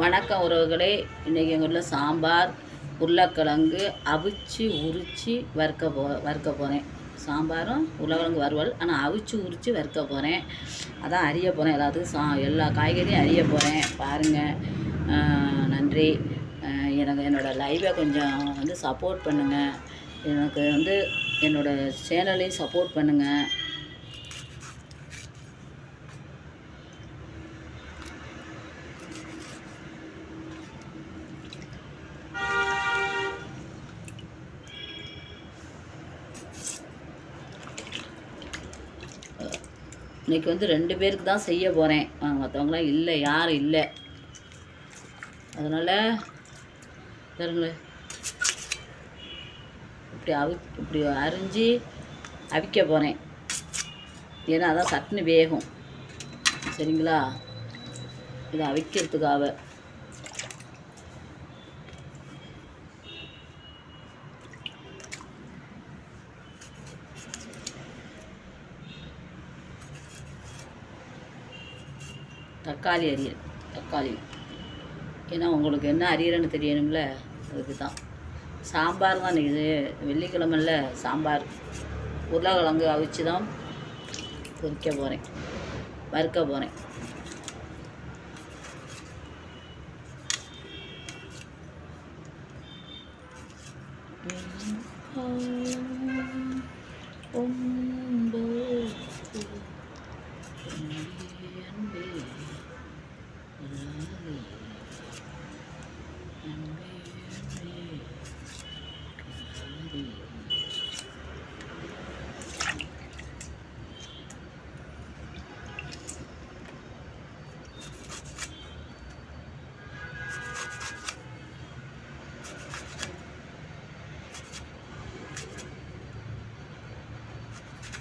வணக்கம் உறவுகளே. இன்றைக்கி எங்கள் வீட்டில் சாம்பார் உருளைக்கிழங்கு அவிச்சு உரித்து வறுக்க போ வறுக்க போகிறேன் சாம்பாரும் உருளைக்கிழங்கு வறுவல். ஆனால் அவிச்சு உரித்து வறுக்க போகிறேன் அதான் அறிய போகிறேன் எல்லாத்துக்கும் சா எல்லா காய்கறியும் அறிய போகிறேன் பாருங்கள் நன்றி. எனக்கு என்னோடய லைவை கொஞ்சம் வந்து சப்போர்ட் பண்ணுங்கள் எனக்கு வந்து என்னோடய சேனலையும் சப்போர்ட் பண்ணுங்கள் இன்னைக்கு வந்து ரெண்டு பேருக்கு தான் செய்ய போகிறேன் மற்றவங்களாம் இல்லை யாரும் இல்லை. அதனால் பாருங்களேன் இப்படி அவி இப்படி அரிஞ்சு அவிக்க போகிறேன் ஏன்னா அதான் சட்னி வேகும். சரிங்களா? இதை அவிக்கிறதுக்காக. தக்காளி அரியல் தக்காளி. ஏன்னா உங்களுக்கு என்ன அரியறன்னு தெரியணும்ல அதுக்கு தான் சாம்பார் தான் இது. வெள்ளிக்கிழமைல சாம்பார். உருளைக்கிழங்கு அவிச்சு தான் பொறிக்க போகிறேன் வறுக்க போகிறேன்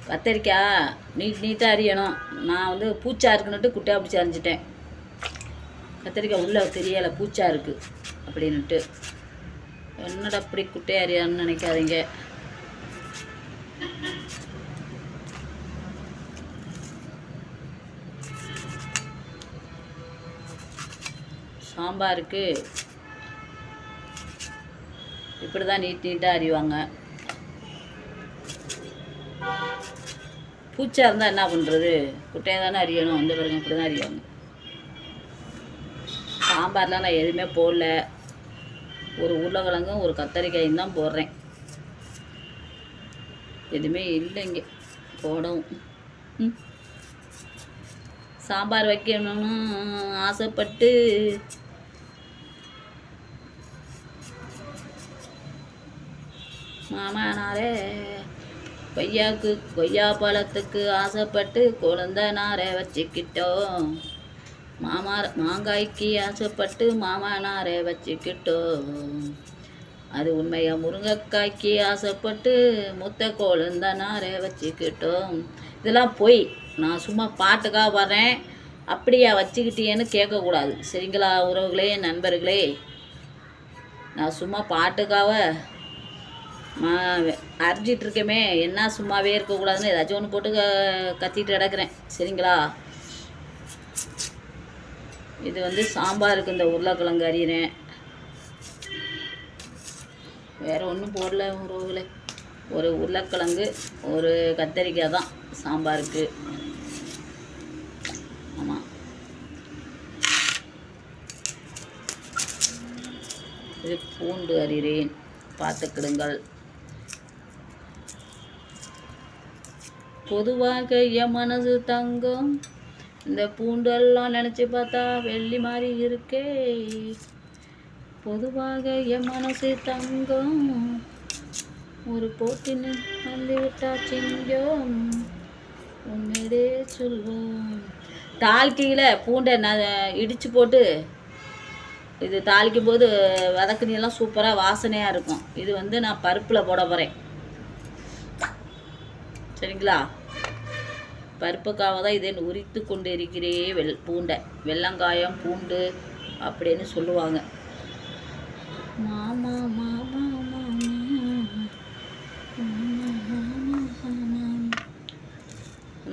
கத்தரிக்காய் நீட் நீட்டாக அரியணும். நான் வந்து பூச்சா இருக்குன்னுட்டு குட்டையாக பிடிச்சி அரிஞ்சிட்டேன். கத்தரிக்காய் உள்ளே தெரியலை பூச்சா இருக்குது அப்படின்னுட்டு. என்னடா அப்படி குட்டையாக அறியான்னு நினைக்காதீங்க. சாம்பாருக்கு இப்படி தான் நீட் நீட்டாக அறிவாங்க பூச்சா இருந்தால் என்ன பண்ணுறது குட்டையை தானே அறியணும் அந்த பிறகு இப்படி தான் அறியாங்க சாம்பார்லாம் நான் எதுவுமே போடல. ஒரு உருளைக்கிழங்கும் ஒரு கத்தரிக்காயும் தான் போடுறேன். எதுவுமே இல்லைங்க போடவும். ம். சாம்பார் வைக்கணும்னு ஆசைப்பட்டு மாமனாரே கொய்யாக்கு கொய்யா பழத்துக்கு ஆசைப்பட்டு குழந்த நாரை வச்சுக்கிட்டோம். மாமா மாங்காய்க்கு ஆசைப்பட்டு மாமனாரை வச்சுக்கிட்டோம். அது உண்மையாக முருங்கைக்காய்க்கு ஆசைப்பட்டு முத்த கொழுந்த நாரை வச்சுக்கிட்டோம். இதெல்லாம் பொய் நான் சும்மா பாட்டுக்காக வரேன் அப்படியா வச்சுக்கிட்டியேன்னு கேட்கக்கூடாது. சரிங்களா உறவுகளே நண்பர்களே? நான் சும்மா பாட்டுக்காக அரைஞ்சிட்டு இருக்கேமே. என்ன சும்மாவே இருக்கக்கூடாதுன்னு ஏதாச்சும் ஒன்று போட்டு க- கத்திட்டு கிடக்குறேன். சரிங்களா? இது வந்து சாம்பாருக்கு இந்த உருளைக்கிழங்கு அறியிறேன் வேறு ஒன்றும் போடல உறவுகளே. ஒரு உருளைக்கிழங்கு ஒரு கத்தரிக்காய் தான் சாம்பாருக்கு. ஆமாம் இது பூண்டு அறிகிறேன் பார்த்துக்கிடுங்கள். பொதுவாக என் மனசு தங்கம். இந்த பூண்டெல்லாம் நினச்சி பார்த்தா வெள்ளி மாதிரி இருக்கே. பொதுவாக என் மனசு தங்கம். ஒரு போட்டின்னு வந்து விட்டா சிங்கம். உண்மையிலே சொல்வோம். தாழ்க்கையில் பூண்டை நான் இடித்து போட்டு இது தாளிக்கும் போது வதக்குனியெல்லாம் சூப்பராக வாசனையாக இருக்கும். இது வந்து நான் பருப்பில் போட போகிறேன் சரிங்களா? பருப்புக்காக தான் இதை உரித்து கொண்டு இருக்கிறே வெள் பூண்டை. வெள்ளங்காயம் பூண்டு அப்படின்னு சொல்லுவாங்க. மாமா மாமா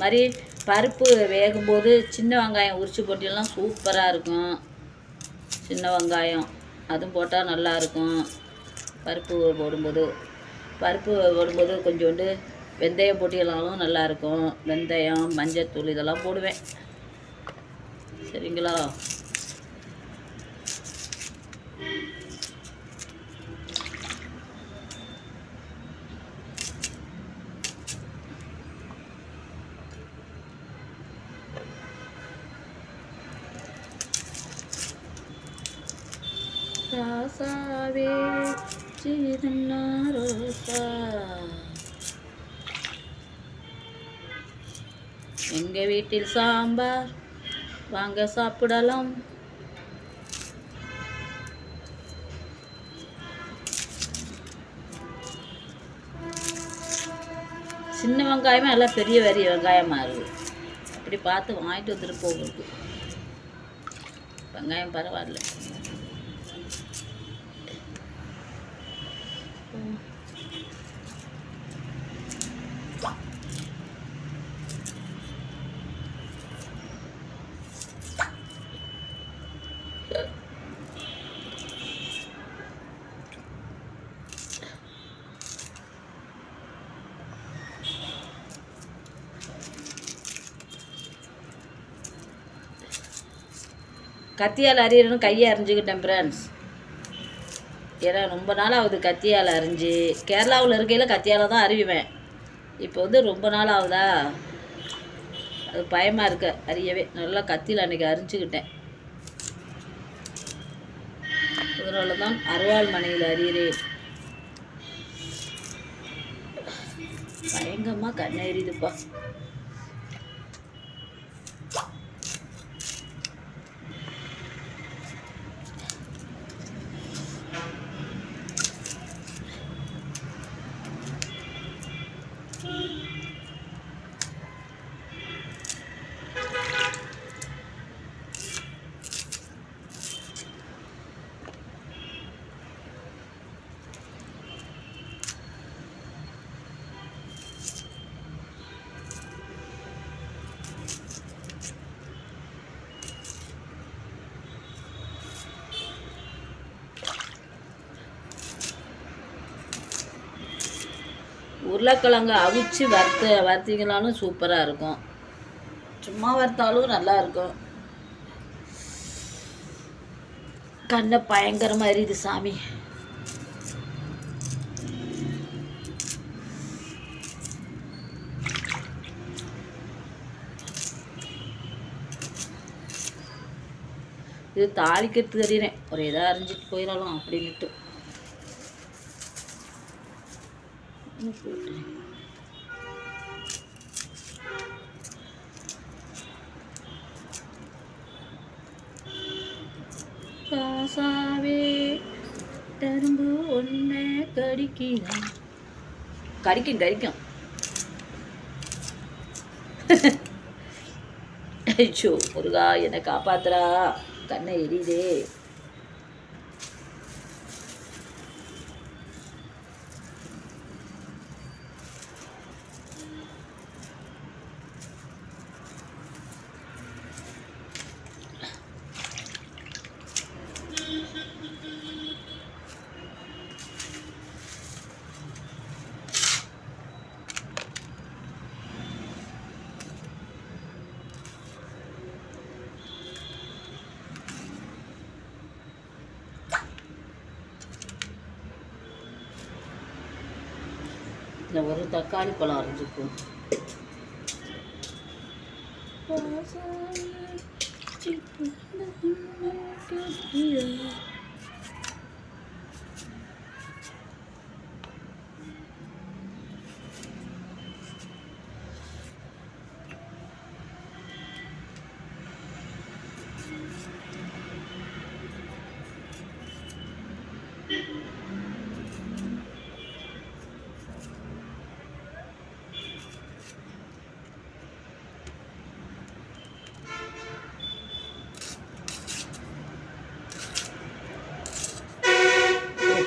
மாதிரி பருப்பு வேகும்போது சின்ன வெங்காயம் உரிச்சு போட்டியெல்லாம் சூப்பராக இருக்கும். சின்ன வெங்காயம் அதுவும் போட்டால் நல்லாயிருக்கும் பருப்பு போடும்போது பருப்பு போடும்போது கொஞ்சோண்டு வெந்தயம் போட்டியலாலும் நல்லாயிருக்கும். வெந்தயம் மஞ்சத்தூள் இதெல்லாம் போடுவேன். சரிங்களா? ராசாவே சின்ன ரோசா. எங்கள் வீட்டில் சாம்பார்? வாங்க சாப்பிடலாம். சின்ன வெங்காயமே நல்லா பெரிய பெரிய வெங்காயமாக இருக்குது அப்படி பார்த்து வாங்கிட்டு வந்துட்டு போகிறது வெங்காயம் பரவாயில்ல. கத்தியால் அரியணும் கையை அரிஞ்சுக்கிட்டேன் ஃப்ரெண்ட்ஸ் ஏன்னா ரொம்ப நாள் ஆகுது கத்தியால் அரிஞ்சு கேரளாவில் இருக்கையில் கத்தியால் தான் அறிவிவேன் இப்போ வந்து ரொம்ப நாள் ஆகுதா அது பயமாக இருக்க அறியவே. நல்லா கத்தியில் அன்றைக்கி அரிஞ்சுக்கிட்டேன் அதனால தான் அருவாள் மனையில் அறியிறேன். பயங்கரமாக கண்ணெறிதுப்பா. உருளைக்கிழங்கு அவிச்சு வறுத்த வறுத்திங்கனாலும் சூப்பராக இருக்கும். சும்மா வறுத்தாலும் நல்லா இருக்கும். கண்ணை பயங்கரமாக எரியுது சாமி. இது தாளிக்கிறதுக்கு அறிகிறேன் ஒரு இதாக அரிஞ்சிட்டு போயிடலாம் அப்படின்ட்டு காசாவே ராசாவே தரும்பு ஒன்றை கடிக்கிறான் கடிக்கும் கடிக்கும் ஐயோ முருகா என்னை காப்பாத்துறா. கண்ணை எரியுதே. இந்த ஒரு தக்காளி பழம் அரைஞ்சிக்கும் Thank you.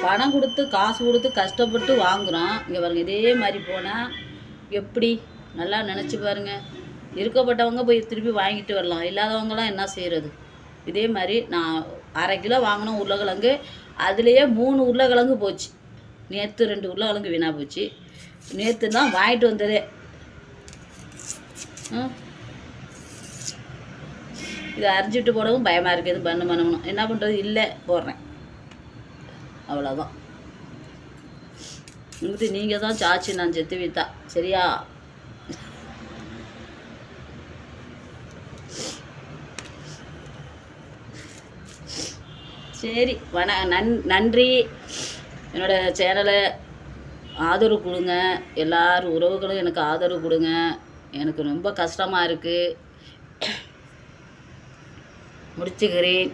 பணம் கொடுத்து காசு கொடுத்து கஷ்டப்பட்டு வாங்குகிறோம் இங்கே பாருங்கள் இதே மாதிரி போனால் எப்படி? நல்லா நினச்சி பாருங்க. இருக்கப்பட்டவங்க போய் திருப்பி வாங்கிட்டு வரலாம். இல்லாதவங்களாம் என்ன செய்கிறது இதே மாதிரி நான் அரை கிலோ வாங்கினோம் உருளைக்கிழங்கு அதுலேயே மூணு உருளைக்கிழங்கு போச்சு. நேற்று ரெண்டு உருளைக்கிழங்கு வீணாக போச்சு. நேற்று தான் வாங்கிட்டு வந்ததே. இதை அரிஞ்சிட்டு போடவும் பயமாக இருக்குது இது பண்ணு பண்ணணும் என்ன பண்ணுறது இல்லை போடுறேன். அவ்வளோதான் உங்களுக்கு நீங்கள் தான் சாச்சி நான் செத்து வித்தா சரியா? சரி வண நன் நன்றி. என்னோட சேனலை ஆதரவு கொடுங்க. எல்லார் உறவுகளும் எனக்கு ஆதரவு கொடுங்க. எனக்கு ரொம்ப கஷ்டமாக இருக்குது முடிச்சுக்கிறேன்.